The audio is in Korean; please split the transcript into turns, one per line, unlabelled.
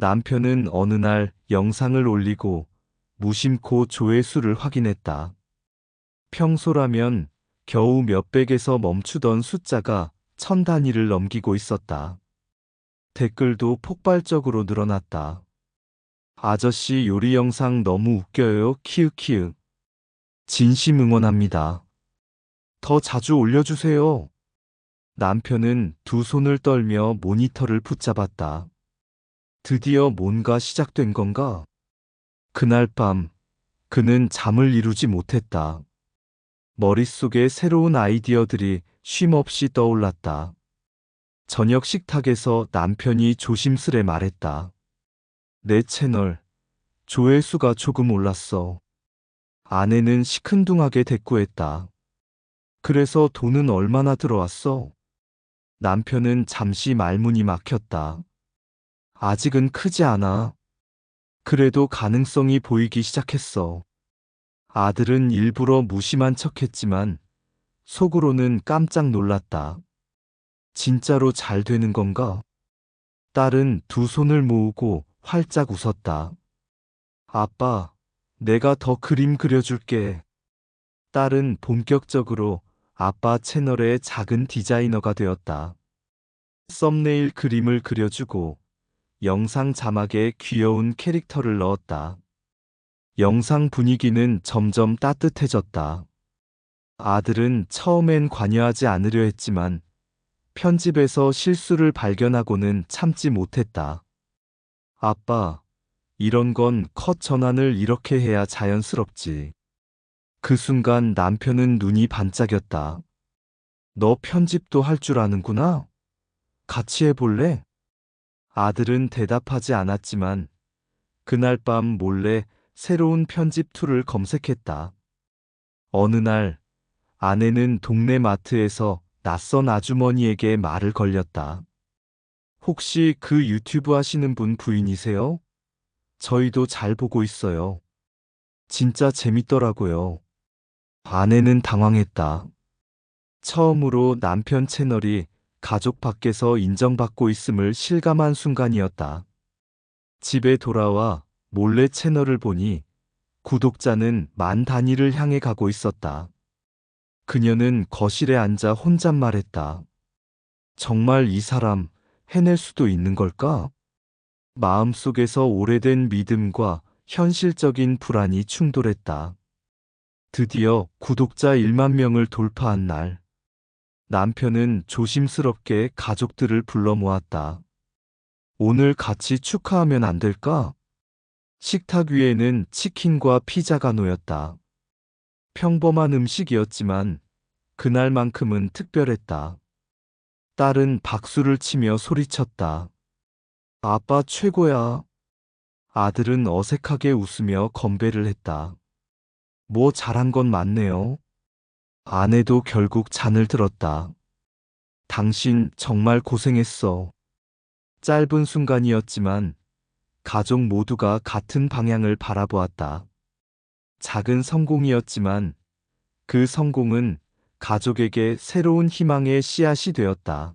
남편은 어느 날 영상을 올리고 무심코 조회수를 확인했다. 평소라면 겨우 몇백에서 멈추던 숫자가 천 단위를 넘기고 있었다. 댓글도 폭발적으로 늘어났다. 아저씨 요리 영상 너무 웃겨요. 키읔키읔. 진심 응원합니다. 더 자주 올려주세요. 남편은 두 손을 떨며 모니터를 붙잡았다. 드디어 뭔가 시작된 건가? 그날 밤, 그는 잠을 이루지 못했다. 머릿속에 새로운 아이디어들이 쉼없이 떠올랐다. 저녁 식탁에서 남편이 조심스레 말했다. 내 채널, 조회수가 조금 올랐어. 아내는 시큰둥하게 대꾸했다. 그래서 돈은 얼마나 들어왔어? 남편은 잠시 말문이 막혔다. 아직은 크지 않아. 그래도 가능성이 보이기 시작했어. 아들은 일부러 무심한 척 했지만 속으로는 깜짝 놀랐다. 진짜로 잘 되는 건가? 딸은 두 손을 모으고 활짝 웃었다. 아빠, 내가 더 그림 그려줄게. 딸은 본격적으로 아빠 채널의 작은 디자이너가 되었다. 썸네일 그림을 그려주고 영상 자막에 귀여운 캐릭터를 넣었다. 영상 분위기는 점점 따뜻해졌다. 아들은 처음엔 관여하지 않으려 했지만 편집에서 실수를 발견하고는 참지 못했다. 아빠, 이런 건 컷 전환을 이렇게 해야 자연스럽지. 그 순간 남편은 눈이 반짝였다. 너 편집도 할 줄 아는구나? 같이 해볼래? 아들은 대답하지 않았지만 그날 밤 몰래 새로운 편집 툴을 검색했다. 어느 날 아내는 동네 마트에서 낯선 아주머니에게 말을 걸렸다. 혹시 그 유튜브 하시는 분 부인이세요? 저희도 잘 보고 있어요. 진짜 재밌더라고요. 아내는 당황했다. 처음으로 남편 채널이 가족 밖에서 인정받고 있음을 실감한 순간이었다. 집에 돌아와 몰래 채널을 보니 구독자는 만 단위를 향해 가고 있었다. 그녀는 거실에 앉아 혼잣말했다. 정말 이 사람 해낼 수도 있는 걸까? 마음속에서 오래된 믿음과 현실적인 불안이 충돌했다. 드디어 구독자 1만 명을 돌파한 날. 남편은 조심스럽게 가족들을 불러 모았다. 오늘 같이 축하하면 안 될까? 식탁 위에는 치킨과 피자가 놓였다. 평범한 음식이었지만 그날만큼은 특별했다. 딸은 박수를 치며 소리쳤다. 아빠 최고야. 아들은 어색하게 웃으며 건배를 했다. 뭐 잘한 건 맞네요. 아내도 결국 잔을 들었다. 당신 정말 고생했어. 짧은 순간이었지만 가족 모두가 같은 방향을 바라보았다. 작은 성공이었지만 그 성공은 가족에게 새로운 희망의 씨앗이 되었다.